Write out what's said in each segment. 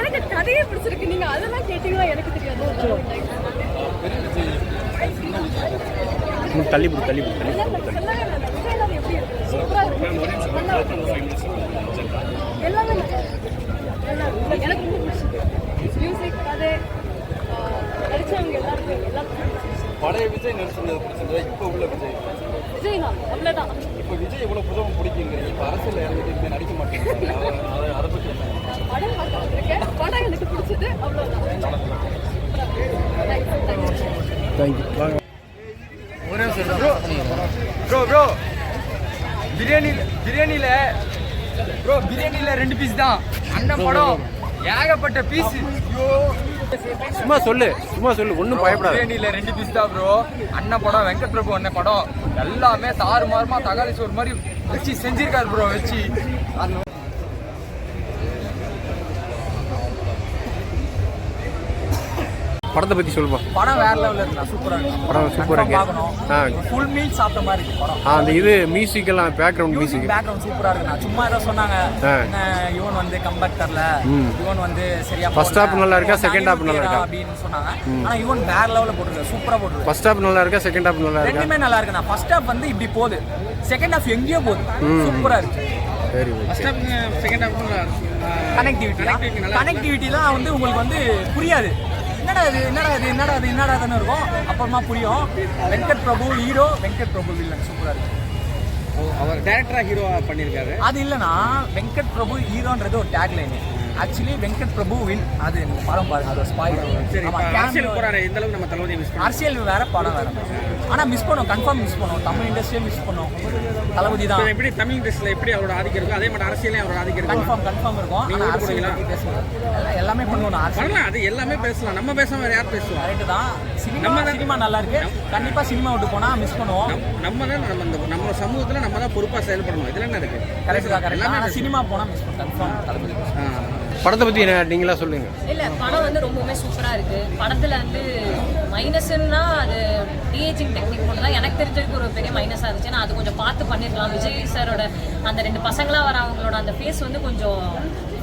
எனக்கு கதையே பிடிச்சிருக்கு. நீங்க அதெல்லாம் கேட்டீங்களா எனக்கு தெரியாது. தள்ளி போடு தள்ளி போடு தள்ளி இல்ல, இல்ல, சொல்லவே வேண்டாம். விஜயகாந்த் எப்படி இருக்கு? சூப்பரா இருக்கு. நல்லா இருக்கு. எல்லாமே நல்லா இருக்கு. நல்லா இருக்கு. எனக்கு ரொம்ப பிடிச்சது மியூசிக் நடிச்சவங்க எல்லாருமே பிடிச்சிருச்சு. பழைய விஜய் நடிச்சிருந்தது பிடிச்சிருந்தது? இப்போ உள்ள விஜய்? விஜயகாந்த் அவ்வளவுதான். இப்போ விஜய் இவ்வளோ புதுவும் பிடிக்குங்கிறீங்க இப்போ அரசியல் இறங்கிட்டு நடிக்க மாட்டேங்கிறீங்க அதை அதை- அதை பற்றி? படம் பார்க்க வந்திருக்கேன். படம் எனக்கு பிடிச்சது தேங்க்ஸ் தேங்க்யூ வாங்க. ப்ரோ ப்ரோ பிரியாணி பிரியாணியில் ப்ரோ பிரியாணியில் ரெண்டு பீஸ் தான். அண்ணன் படம். ஏகப்பட்ட பீஸ் சும்மா சொல்லு சும்மா சொல்லு ஒன்றும் பயப்படாது. பிரியாணியில் ரெண்டு பீஸ் தான் ப்ரோ அண்ணன் படம் வெங்கட் பிரபு அண்ணன் படம். எல்லாமே தாறு மாறுமா தகாளி சோறு மாதிரி வச்சு செஞ்சிருக்காரு ப்ரோ வச்சு. படத்தை பற்றி சொல்லுப்பா. படம் வேற லெவலில் இருக்குண்ணா சூப்பராக இருக்கு. படம் சூப்பராக இருக்கு. ஆ. ஃபுல் மீல் சாப்பிட்ட மாதிரி இருக்கு படம். ஆ, அந்த இது மியூசிக்கெல்லாம் பேக்ரவுண்ட் மியூசிக் பேக்ரவுண்ட் சூப்பரா இருக்குண்ணா சும்மா ஏதோ சொன்னாங்க. இவன் வந்து கம்பேக் தரல. இவன் வந்து சரியா போடல. half நல்லா இருக்கா, half நலிவு நல்லா இருக்கா? அப்படின்னு சொன்னாங்க. ஆனா இவன் வேற லெவல்ல போட்டுருக்க. சூப்பரா போட்டுருக்கு. ஃபர்ஸ்ட் ஹாப் நல்லா இருக்கா? செகண்ட் ஹாப் நல்லா இருக்கா? ரெண்டுமே நல்லா இருக்குண்ணா ஃபர்ஸ்ட் ஹாஃப் வந்து இப்படி போகுது. செகண்ட் ஹாஃப் எங்கேயோ போகுது. சூப்பரா இருக்கு. செகண்ட் கனெக்டிவிட்டி தான் வந்து உங்களுக்கு வந்து புரியாது. என்னடா இது என்னடா இது என்னடா இது என்னடா இதுன்னு இருக்கும். அப்புறமா புரியும். வெங்கட் பிரபு ஹீரோ வெங்கட் பிரபு வில்லன் சூப்பரா இருக்கு. அவர் டேரக்டரா ஹீரோவா பண்ணியிருக்காரு. அது இல்லைன்னா வெங்கட் பிரபு ஹீரோன்றது ஒரு tag line actually Venkat Prabhu will அது எனக்கு படம் பாருங்க அது ஸ்பாயில் அரசியல் போறாரு இந்த அளவுக்கு நம்ம தளபதி மிஸ் பண்ணி அரசியல் வேற படம் வேற. ஆனா மிஸ் பண்ணோம் கன்ஃபார்ம் மிஸ் பண்ணோம் தமிழ் இண்டஸ்ட்ரியே மிஸ் பண்ணோம். தளபதி தான். எப்படி தமிழ் இண்டஸ்ட்ரியில் எப்படி அவரோட ஆதிக்கம் இருக்கோ அதே மாதிரி அரசியலையும் அவரோட ஆதிக்கம் இருக்கும் கன்ஃபார்ம் கன்ஃபார்ம் இருக்கும். நீங்க ஆனா ஓட்டு அரசியல் போடுவீங்களா? எல்லாம் எல்லாமே பண்ணுவோம் பண்ணலாம் அது எல்லாமே பேசலாம். நம்ம பேசாம வேற யார் பேசுவோம் கரெக்ட் தான். சினிமா சினிமா நல்லா இருக்கு. கண்டிப்பா சினிமா விட்டு போனா மிஸ் பண்ணுவோம். நம்ம தான் நம்ம இந்த நம்ம சமூகத்துல நம்ம தான் பொறுப்பா செயல்படணும். இதுல என்ன இருக்கு? கரெக்ட் தான் கரெக்ட். சினிமா போனா மிஸ் பண்ணுவோம் கன்ஃபார்ம் தளபதி. படத்தை பற்றி என்ன நீங்களா சொல்லுங்க. இல்ல படம் வந்து ரொம்பவுமே சூப்பரா இருக்கு. படத்துல வந்து மைனஸ்னா அது டிஏஜிங் டெக்னிக் தான். எனக்கு தெரிஞ்சதுக்கு ஒரு பெரிய மைனஸா இருந்துச்சு. ஏன்னா அது கொஞ்சம் பார்த்து பண்ணிருக்கலாம். விஜய் சாரோட அந்த ரெண்டு பசங்களா வர அவங்களோட அந்த ஃபேஸ் வந்து கொஞ்சம்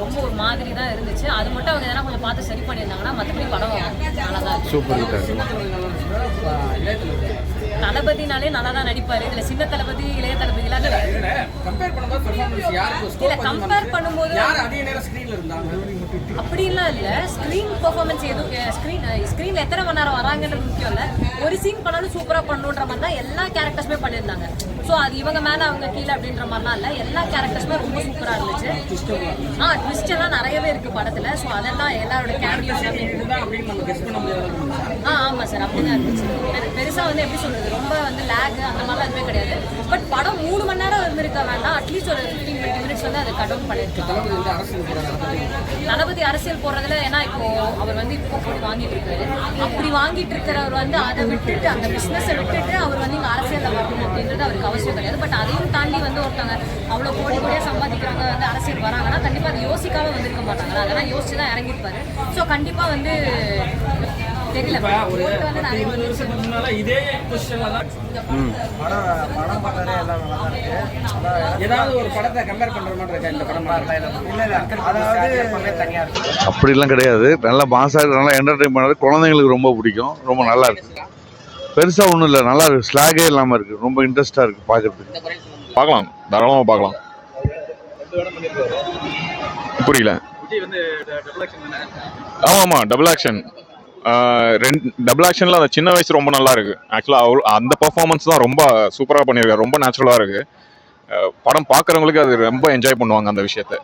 ரொம்ப ஒரு மாதிரி தான் இருந்துச்சு. அது மட்டும் அவங்க எதனா கொஞ்சம் பார்த்து சரி பண்ணியிருந்தாங்கன்னா மற்றபடி படம் நல்லா தான் சூப்பர் தளபதினாலே நல்லா தான் நடிப்பாரு. இதுல சின்ன தளபதி இளைய பெர்ஃபார்மன்ஸ் யாருக்கு இல்ல கம்பேர் பண்ணும்போது அப்படிலாம் இல்ல. ஸ்கிரீன் பெர்ஃபார்மன்ஸ் எதுவும் ஸ்கிரீன் ஸ்கிரீன்ல எத்தனை மணி நேரம் வராங்கன்றது முக்கியம் இல்ல. ஒரு சீன் பண்ணாலும் சூப்பரா பண்ணணுன்ற மாதிரி தான் எல்லா கேரக்டர்ஸுமே பண்ணியிருந்தாங்க. ஸோ அது இவங்க மேல அவங்க கீழே அப்படின்ற மாதிரிலாம் இல்ல. எல்லா கேரக்டர்ஸுமே ரொம்ப சூப்பரா இருந்துச்சு. ஆ ட்விஸ்ட் எல்லாம் நிறையவே இருக்கு படத்துல. ஸோ அதெல்லாம் எல்லாரோட இருந்துச்சு. ஆ ஆமா சார் அப்படிதான் இருந்துச்சு. பெரு- பெருசா வந்து எப்படி சொல்றது ரொம்ப வந்து லேக் அந்த மாதிரிலாம் எதுவுமே கிடையாது. பட் படம் மூணு மணி நேரம் இருந்திருக்க வேண்டாம். அட்லீஸ்ட் ஒரு ஃபிஃப்டீன் டுவெண்ட்டி மினிட்ஸ் வந்து அதை கட் பண்ணிருக்கலாம் தளபதி அரசியல் போடுறதுல ஏன்னா இப்போ அவர் வந்து இப்போ போய் வாங்கிட்டு இருக்காரு. அப்படி வாங்கிட்டு இருக்கிறவர் வந்து அதை விட்டுட்டு அந்த பிசினஸை விட்டுட்டு அவர் வந்து இங்க அரசியல்ல வரணும் அப்படின்றது அவருக்கு அவசியம் கிடையாது. பட் அதையும் தாண்டி வந்து ஒருத்தவங்க அவ்வளவு கோடி கோடியா சம்பாதிக்கிறவங்க வந்து அரசியல் வராங்கன்னா கண்டிப்பா அதை யோசிக்காம வந்திருக்க மாட்டாங்க. அதெல்லாம் யோசிச்சு தான் இறங்கியிருப்பாரு. ஸோ கண்டிப்பா வந்து தெரியல. ஓட்டு வந்து நிறைய இருபது வருஷத்துக்கு முன்னால இதே பொசிஷன்ல தான் ஏதாவது ஒரு படத்தை கம்பேர் பண்ற மாதிரி இருக்கா இந்த படம் அப்படிலாம் கிடையாது. நல்லா மாசாக இருக்கு நல்லா என்டர்டைன் பண்ணது குழந்தைங்களுக்கு ரொம்ப பிடிக்கும். ரொம்ப நல்லா இருக்கு. பெருசாக ஒன்றும் இல்லை. நல்லா இருக்கு. ஸ்லாகே இல்லாமல் இருக்கு. ரொம்ப இன்ட்ரெஸ்டாக இருக்கு பார்க்கறதுக்கு பார்க்கலாம். தாராளமாக பார்க்கலாம். புரியல. ஆமாம் ஆமாம் டபுள் ஆக்ஷன் ரெண்டு டபுள் ஆக்ஷனில் அந்த சின்ன வயசு ரொம்ப நல்லா இருக்கு. ஆக்சுவலாக அவர் அந்த பர்ஃபார்மன்ஸ் தான் ரொம்ப சூப்பராக பண்ணியிருக்காரு. ரொம்ப நேச்சுரலாக இருக்கு. படம் பார்க்குறவங்களுக்கு அது ரொம்ப என்ஜாய் பண்ணுவாங்க அந்த விஷயத்த.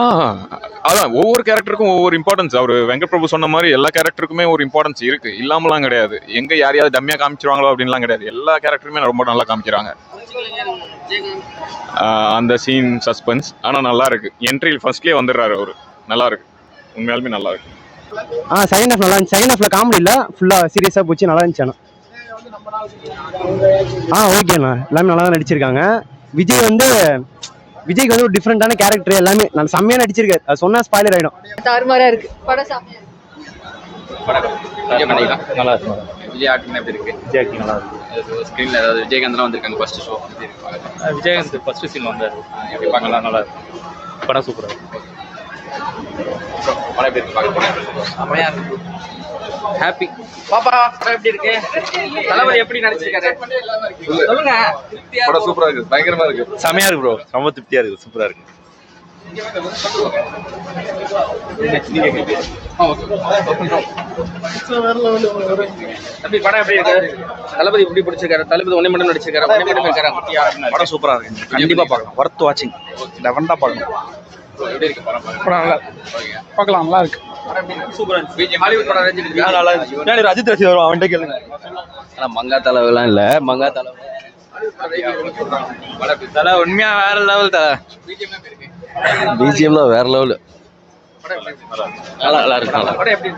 ஆ அதான் ஒவ்வொரு கேரக்டருக்கும் ஒவ்வொரு இம்பார்ட்டன்ஸ் அவர் வெங்கட் பிரபு சொன்ன மாதிரி எல்லா கேரக்டருக்குமே ஒரு இம்பார்ட்டன்ஸ் இருக்கு. இல்லாமலாம் கிடையாது. எங்க யாரையாவது டம்மியா காமிச்சிருவாங்களோ அப்படின்லாம் கிடையாது. எல்லா கேரக்டருமே ரொம்ப நல்லா காமிக்கிறாங்க. ஆஹ் அந்த சீன் சஸ்பென்ஸ் ஆனால் நல்லா இருக்கு. என்ட்ரி ஃபர்ஸ்ட்லேயே வந்துடுறாரு அவரு. நல்லா இருக்கு. உண்மையாலுமே நல்லா இருக்கு. ஆ செகண்ட் ஹாஃப் நல்லா இருந்துச்சு. செகண்ட் ஹாஃப்ல காமெடி இல்லை. ஃபுல்லாக சீரியஸாக போச்சு. நல்லா இருந்துச்சு ஆனால் ஆ ஓகேண்ணா எல்லாமே நல்லா தான் நடிச்சிருக்காங்க. விஜய் வந்து விஜய்க்கு வந்து ஒரு டிஃப்ரெண்டான கேரக்டர் எல்லாமே. நான் செம்மையாக நடிச்சிருக்காரு. அது சொன்னா ஸ்பாய்லர் ஆகிடும் தாறுமாறா இருக்கு. படம் செம்மையா இருக்கு. நல்லா இருக்கும் விஜய் ஆக்டிங் எப்படி இருக்கு? விஜய் ஆக்டிங் நல்லா இருக்கும் ஸ்க்ரீனில் ஏதாவது விஜயகாந்த்லாம் வந்திருக்காங்க first show Vijayakanth first scene வந்தார். எப்படி பார்க்கலாம்? நல்லா படம் சூப்பராக படம் எப்படி இருக்கு? செம்மையா இருக்கு. ஹாப்பி பாப்பா படம் எப்படி இருக்கு? தளபதி எப்படி நடிச்சிருக்காரு? சொல்லுங்க. படம் சூப்பரா இருக்கு. பயங்கரமா இருக்கு. செமையா இருக்கு ப்ரோ ரொம்ப திருப்தியா இருக்கு. சூப்பரா இருக்கு. தம்பி படம் எப்படி இருக்கு? தளபதி எப்படி பிடிச்சிருக்காரு? தளபதி ஒன்னே மட்டும் நடிச்சிருக்காரு? ஒன்னே மட்டும் இருக்காரு? குட்டியா படம் சூப்பரா இருக்கு. கண்டிப்பா பார்க்கலாம். ஒர்த் வாட்சிங் பார்க்கணும் படம்? நல்லா பார்க்கலாம். நல்லா இருக்கு. சூப்பரா நல்லா இருக்கு அஜித் ரசி வரும் அவன்கிட்ட கேளுங்க. ஆனால் மங்கா தலைவெல்லாம் இல்லை. மங்கா தலை உண்மையா வேற லெவல் தலை. பிஜிஎம்ல வேற லெவலு நல்லா நல்லா இருக்கு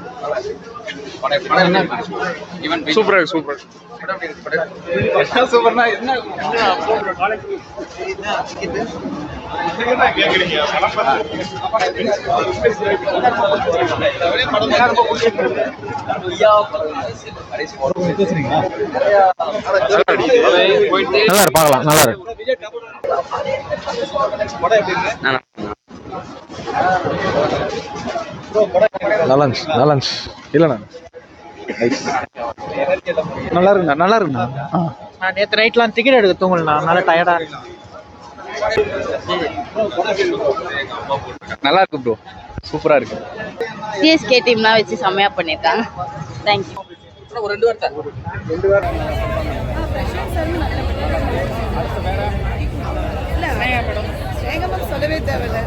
சூப்பரா சூப்பர் சூப்பர்னா என்ன நல்லா இருக்கு பார்க்கலாம். நல்லா இருக்கு நல்லா இருந்துச்சு நல்லா இருந்துச்சு இல்லைண்ணா நல்லா இருக்குண்ணா நல்லா இருக்குண்ணா நான் நேற்று நைட்லாம் டிக்கெட் எடுக்க தூங்கலண்ணா நல்லா டயர்டாக இருக்கு நல்லா இருக்கு ப்ரோ சூப்பரா இருக்கு. சிஎஸ்கே டீம்லாம் வச்சு செம்மையா பண்ணியிருக்காங்க தேங்க்யூ ஒரு ரெண்டு வேகமாக சொல்லவே தேவையில்லை.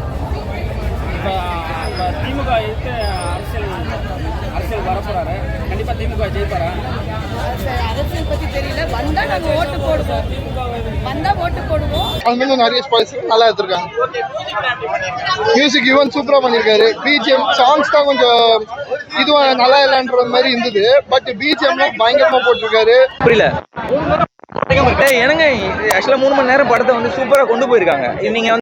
திமுக எடுத்து அரசியல் அரசியல் வரப்போறாரு கண்டிப்பா திமுக ஜெயிப்பாரா? அரசியல் பற்றி தெரியல. வந்தால் நாங்கள் ஓட்டு போடுவோம். ஓட்டு போடுவோம். நிறைய ஸ்பாய்ஸ் நல்லா எடுத்திருக்காங்க. மியூசிக் ஈவன் சூப்பராக பண்ணியிருக்காரு. பிஜிஎம் சாங்ஸ் தான் கொஞ்சம் இதுவும் நல்லா இல்லைன்ற மாதிரி இருந்தது. பட் பிஜிஎம்லாம் பயங்கரமாக போட்டிருக்காரு. புரியல. என்னங்க ஆக்சுவலாக மூணு மணி நேரம் படத்தை வந்து சூப்பராக கொண்டு போயிருக்காங்க. நீங்க